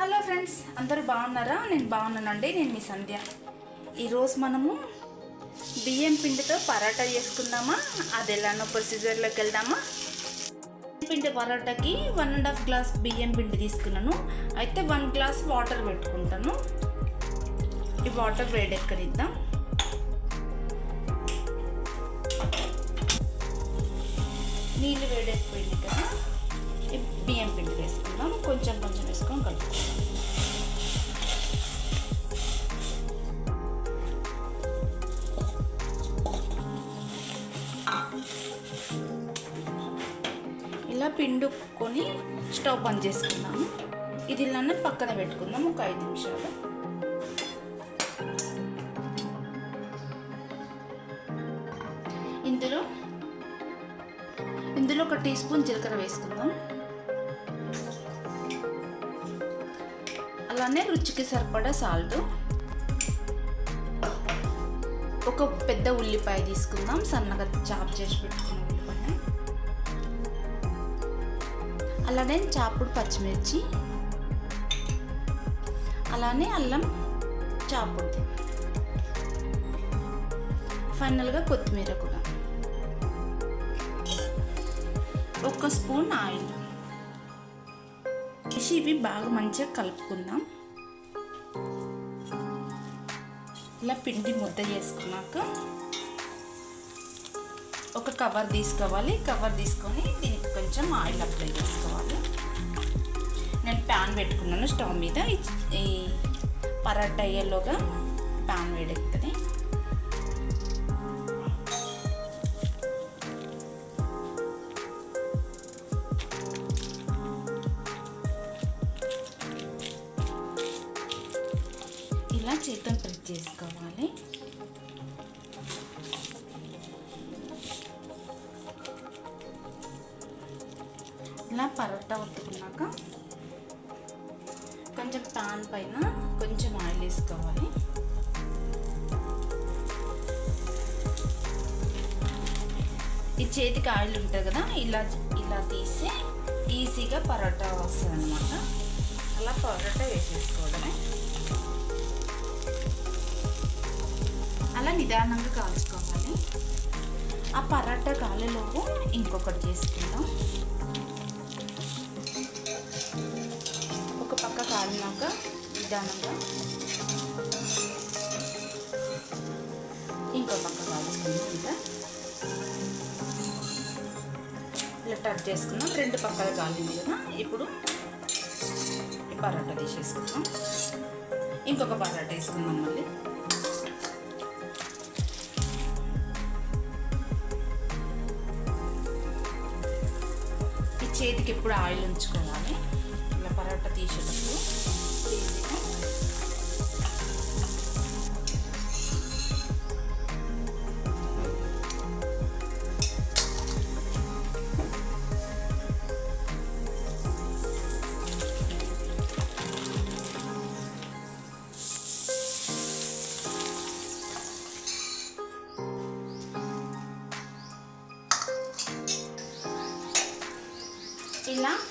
Hello friends అందరూ బాగున్నారా? నేను బాగున్నానండి నేను మీ సంధ్య. ఈరోజు మనము బియ్యం పిండితో పరాటా చేసుకుందామా? అది ఎలానో ప్రొసీజర్లోకి వెళ్దామా? పిండి పరాటాకి వన్ అండ్ హాఫ్ గ్లాస్ బియ్యం పిండి తీసుకున్నాను. అయితే వన్ గ్లాస్ వాటర్ పెట్టుకుంటాను. ఈ వాటర్ వేడెక్కడిద్దాం నీళ్ళు వేడెక్కిపోయింది కదా. ఈ బియ్యం పిండి వేసుకుందాం. కొంచెం కొంచెం వేసుకొని కలుపుకుందాం. ఇలా పిండుకొని స్టవ్ బంద్ చేసుకున్నాము ఇది ఇలానే పక్కన పెట్టుకుందాం ఒక ఐదు నిమిషాలు. ఇందులో ఇందులో ఒక టీ స్పూన్ జీలకర్ర వేసుకుందాం. అలానే రుచికి సరిపడా సాల్ట్. ఒక పెద్ద ఉల్లిపాయ తీసుకుందాం. సన్నగా చాప్ చేసి పెట్టుకున్న ఉల్లిపాయ అలానే చాపుడు పచ్చిమిర్చి. అలానే అల్లం చాపుడు. ఫైనల్గా కొత్తిమీర కూడా. ఒక స్పూన్ ఆయిల్. వేసి ఇవి బాగా మంచిగా కలుపుకుందాం. ఇలా పిండి ముద్ద చేసుకున్నాక ఒక కవర్ తీసుకోవాలి. కవర్ తీసుకొని దీనికి కొంచెం ఆయిల్ అప్లై చేసుకోవాలి. నేను ప్యాన్ పెట్టుకున్నాను స్టవ్ మీద. ఈ పరాటా అయ్యేలోగా ప్యాన్ వేడెక్కుతుంది. ఇలా పరోటా ఒత్తుకున్నాక కొంచెం పాన్ పైన కొంచెం ఆయిల్ వేసుకోవాలి. ఈ చేతికి ఆయిల్ ఉంటుంది కదా ఇలా ఇలా తీసి ఈజీగా పరోటా వస్తుంది అనమాట అలా పరోటా వేసేసుకోవడమే. అలా నిదానంగా కాల్చుకోవాలి. ఆ పరోటా కాలులోపు ఇంకొకటి చేసుకుందాం. కాలినాక నిదానంగా. ఇంకో పక్క కాల్చుకుందాం ఇంకా. ఇలా టచ్ చేసుకున్నాం రెండు పక్కల కాలింది కదా. ఇప్పుడు పరాట పరాటా తీసేసుకుందాం. ఇంకొక పరాటా వేసుకుందాం మళ్ళీ. చేతికి ఎప్పుడు ఆయిల్ ఉంచుకోవాలి.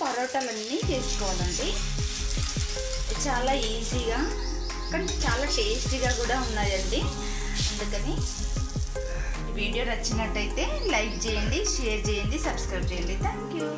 పరోటాలన్నీ చేసుకోవాలండి. చాలా ఈజీగా కానీ చాలా టేస్టీగా కూడా ఉన్నాయండి. అందుకని వీడియో నచ్చినట్టయితే లైక్ చేయండి షేర్ చేయండి సబ్స్క్రైబ్ చేయండి. Thank you.